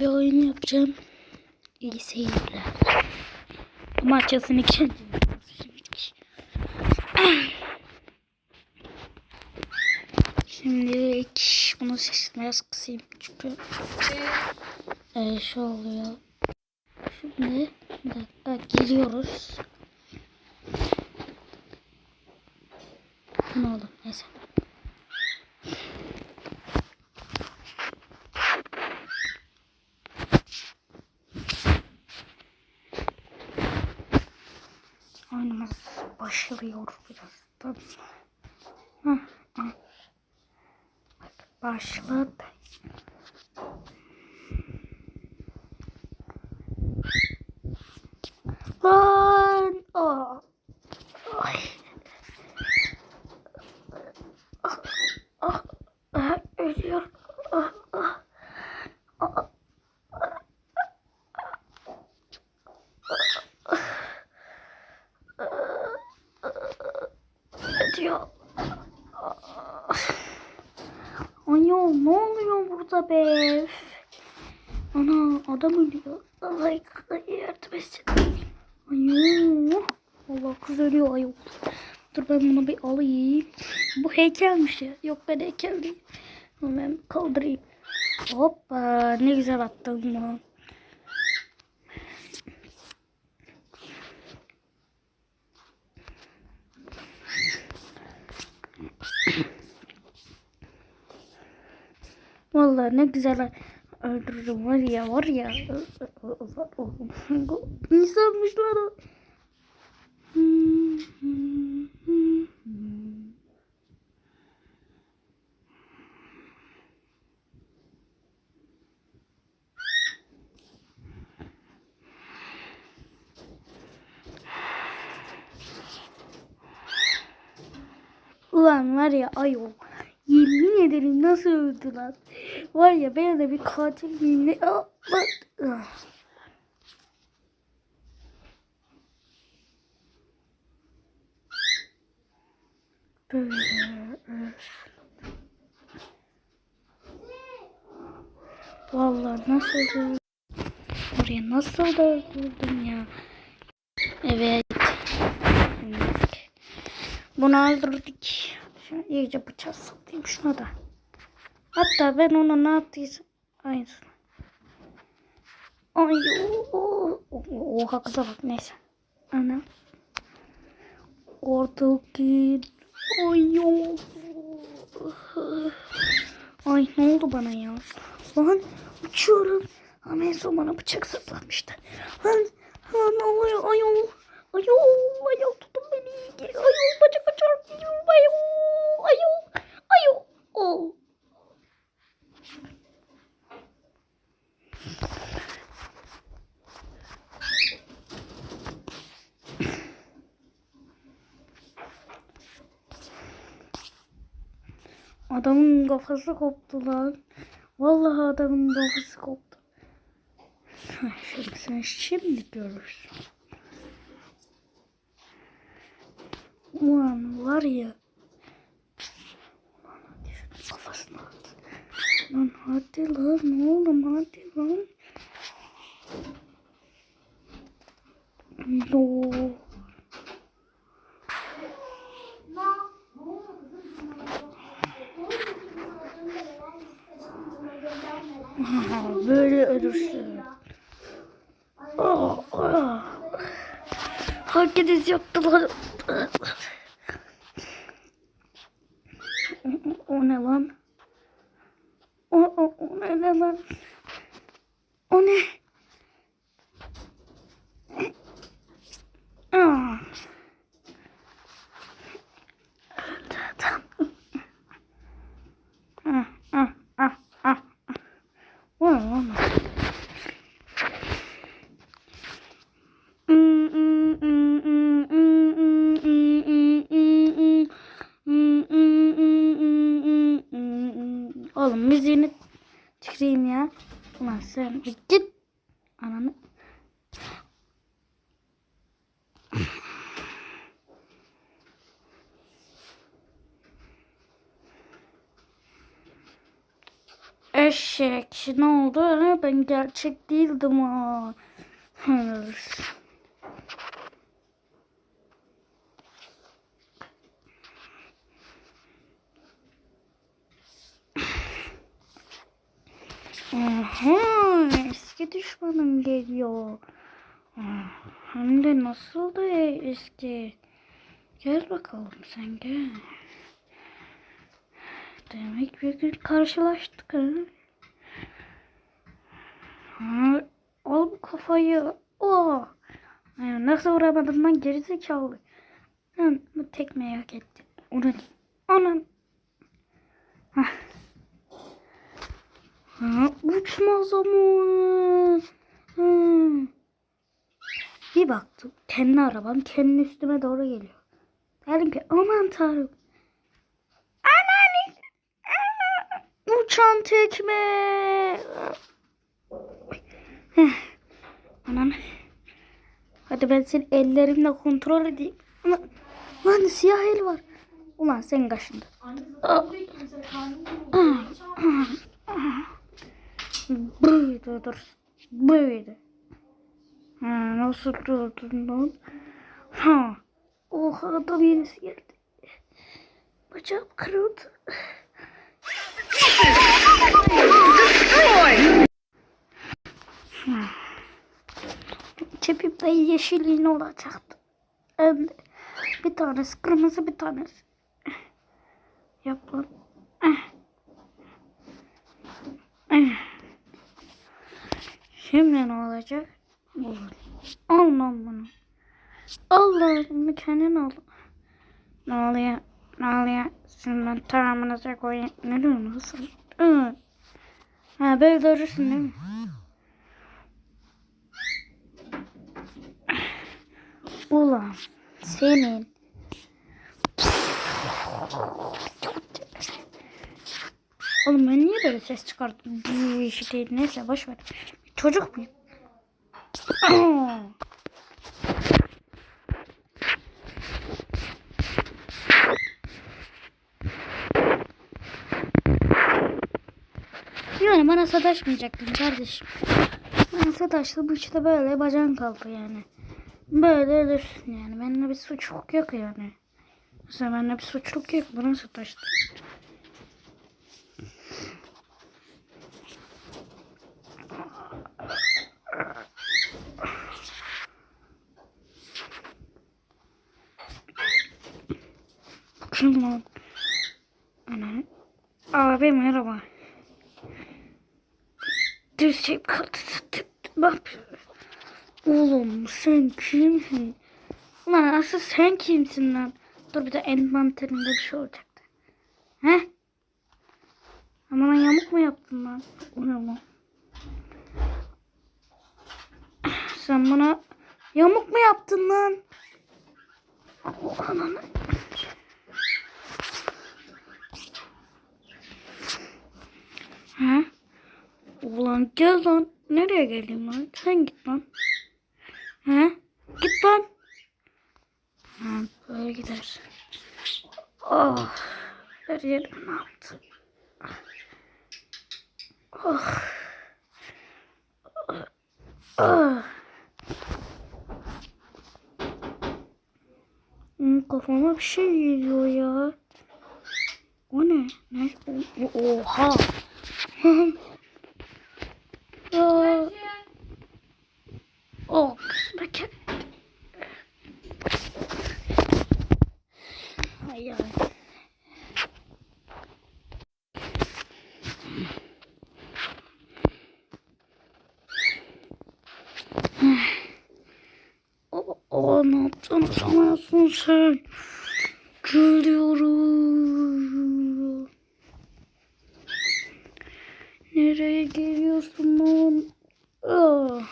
Bir oyun yapacağım. İyi seyirler. Açılsın iki. Şimdi bunu sesini biraz kısayım çünkü e, şey oluyor. Şimdi bir dakika giriyoruz. Ne oldu? Neyse. Başlıyor birazdan. Bak, Başladı. Lan! Aa. Ay. Ah, ah, ah, ölüyorum. Ah, ah. Ah, Diyor. Ayo ne oluyor burada be? Ana adam ölüyor. Ay yardım etsin. Ayo. Allah kız ölüyor ayol. Dur ben bunu bir alayım. Bu heykelmiş ya. Yok ben heykel değil. Bunu ben kaldırayım. Hoppa ne güzel attım bunu. Vallahi ne güzel öldürürüm var ya var ya. İnsanmış lan o. Ulan var ya ayol. Yemin ederim nasıl öldü lan. Var ya ben de bir katil? Aa, bak. Ah. Vallahi nasıl öldürdüm. Oraya nasıl da öldürdüm ya. Evet. Bunu öldürdük. Şimdi iyice bıçağı saplayayım şuna da. Hatta ben ona ne yaptıysam aynısını. Ay oha kıza bak neyse. Ana. Oradaki ay. Ay ne oldu bana ya? Lan uçuyorum. Ama en son bana bıçak saplamıştı. Lan, lan ne oluyor ayol? Ayol, ayol tutun beni. Ayol bacak açar. Ayol, ayol, ayol. Oh. Kafası koptu lan. Vallahi adamın kafası koptu. Sen şimdi görürsün. Ulan var ya. Ulan hadi şunun kafasına at. Lan hadi lan oğlum hadi lan. No. Böyle ölürsün. Oh, oh. Herkes yaptılar. O ne lan? O, o, o ne, lan? O ne? Ah, ah, ah, ah. Eşek ne oldu? Ben gerçek değildim. Hı. Aha, eski düşmanım geliyor. Hem de nasıl da eski. Gel bakalım sen gel. Demek bir gün karşılaştık ha. Al bu kafayı. Oh. Ay, nasıl vuramadın lan gerizekalı. Lan bu tekmeyi hak ettin. Onu Anan. Hah. Ha, uçma zamanı. Hı. Bir baktım kendi arabam kendi üstüme doğru geliyor. Dedim ki aman tanrım. Ana. Uçan tekme. Heh. Anan. Hadi ben seni ellerimle kontrol edeyim. Ama, lan siyah el var. Ulan sen kaşındın. Buydu dur. Buydu. Ha, nasıl durdun lan? Ha. Oha adam yenisi geldi. Bacağım kırıldı. Cebimde yeşil iğne olacaktı. De bir tanesi kırmızı bir tanesi. Yap lan. Eh. Şimdi ne olacak? Olur. Bunu. Al lan bunu kendin al. Ne oluyor? Ne oluyor? Şimdi ben tamamınıza koyayım. Ne diyorsun? Hı. Ha böyle durursun değil mi? Ulan senin. Oğlum ben niye böyle ses çıkarttım? Bu işi değil. Neyse boş ver. Çocuk muyum? Yani bana sataşmayacaktın kardeşim. Bana sataştı bu işte böyle bacağın kaldı yani. Böyle ölürsün yani. Benimle bir suçluk yok yani. Mesela benimle bir suçluk yok. Bana sataştı. Kim lan? Ana. Abi merhaba. Düz şey kaldı. Ne yapıyorsun? Oğlum sen kimsin? Ulan asıl sen kimsin lan? Dur bir de envanterinde bir şey olacaktı. He? Ama lan yamuk mu yaptın lan? O lan? Sen bana yamuk mu yaptın lan? O ananı. Ha? Ulan gel lan. Nereye geleyim lan? Sen git lan. Ha? Git lan. Ha, böyle gider. Oh. Her yerim ne yaptı? Oh. Oh. Hmm, Kafama bir şey geliyor ya. O ne? Ne? Oha. Aa. Oh kısma geldi. Ay ay. O, o ne yaptın sanıyorsun sen? Geliyorum. Nereye geliyorsun lan? Ah.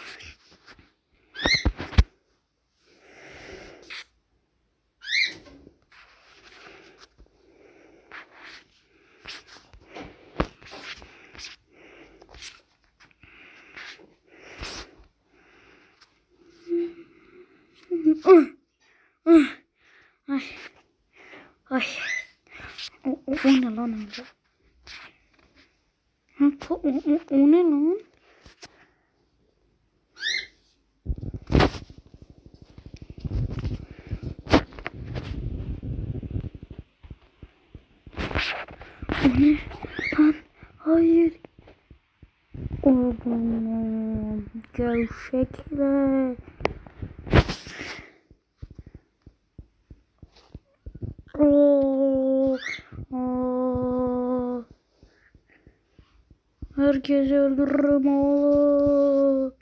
Ah. Ay. Ay. O, o, o ne lan? Hı, to- o, o, o ne lan? O ne? Lan hayır. Oğlum gevşekler. Oo, oo. Herkesi öldürürüm oğlum.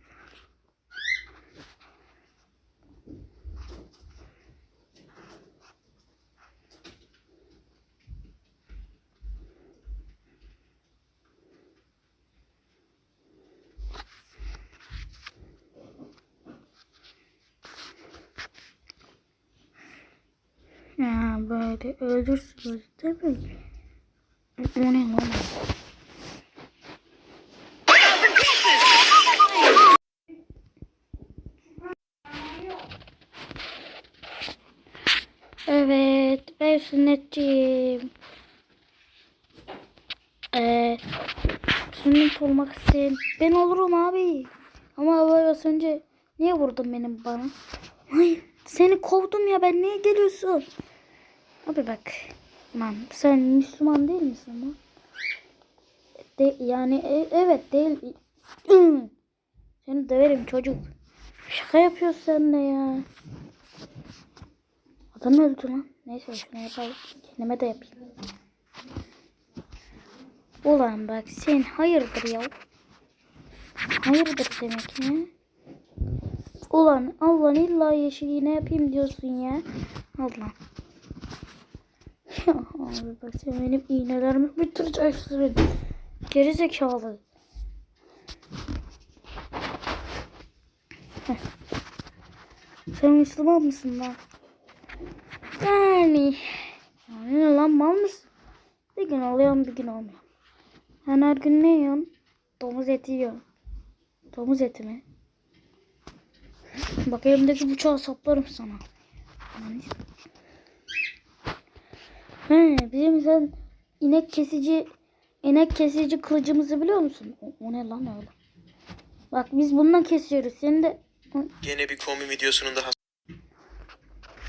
Ya böyle ölürsünüz değil mi? O ne lan? Evet, ben sünnetçiyim. Ee, sünnet olmak isteyen ben olurum abi. Ama az önce niye vurdun benim bana? Ay, seni kovdum ya ben niye geliyorsun? Abi bak. Lan sen Müslüman değil misin lan? De, yani e- evet değil. Seni döverim çocuk. Şaka yapıyorsun sen ya. Adam öldü lan. Neyse şunu yapalım. Kendime de yapayım. Ulan bak sen hayırdır ya. Hayırdır demek ne? Ulan Allah illa yeşil yine yapayım diyorsun ya. Allah. Abi bak sen benim iğnelerimi bitireceksin. Geri zekalı. Sen Müslüman mısın lan? Yani. Yani ne lan mal mısın? Bir gün alıyorum bir gün olmuyor. Sen her gün ne yiyorsun? Domuz eti yiyorsun. Domuz eti mi? Bak elimdeki bıçağı saplarım sana. Aman. He, bizim sen inek kesici inek kesici kılıcımızı biliyor musun? O, o ne lan öyle? Bak biz bununla kesiyoruz. Senin de Gene bir kombi videosunun daha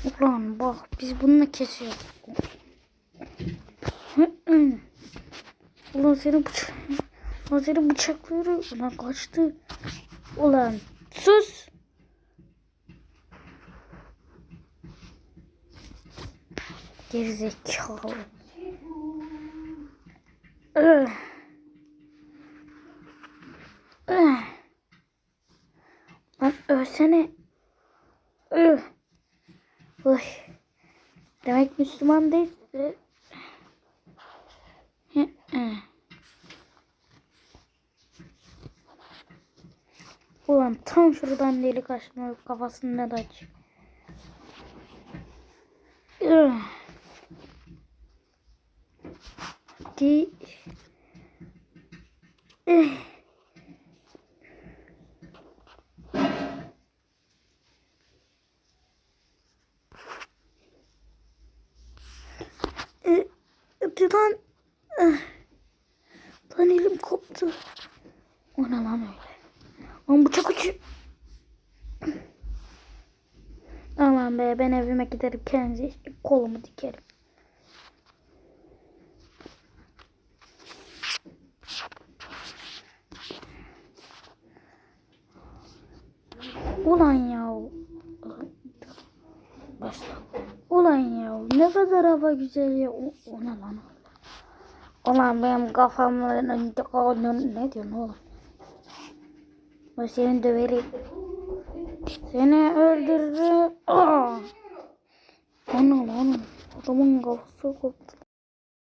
Ulan bak biz bununla kesiyoruz. Ulan seni bıçak... Ulan seni bıçaklıyorum. Ulan kaçtı. Ulan sus. Gerizekalı. Öh. Öh. Lan ölsene. Öh. Uy. Demek Müslüman değil. Ulan tam şuradan delik açma kafasını da aç. Üh. Lan. Ah. Lan elim koptu. O ne lan öyle? Lan bıçak ucu. Aman be ben evime giderim kendi kolumu dikerim. Ulan ya. Başla. Ulan ya ne kadar hava güzel ya. O, o ne lan? Ulan benim kafamla ne diyorsun oğlum? Ben seni döverim. Seni öldürürüm. Aa! Ana lan adamın kafası koptu.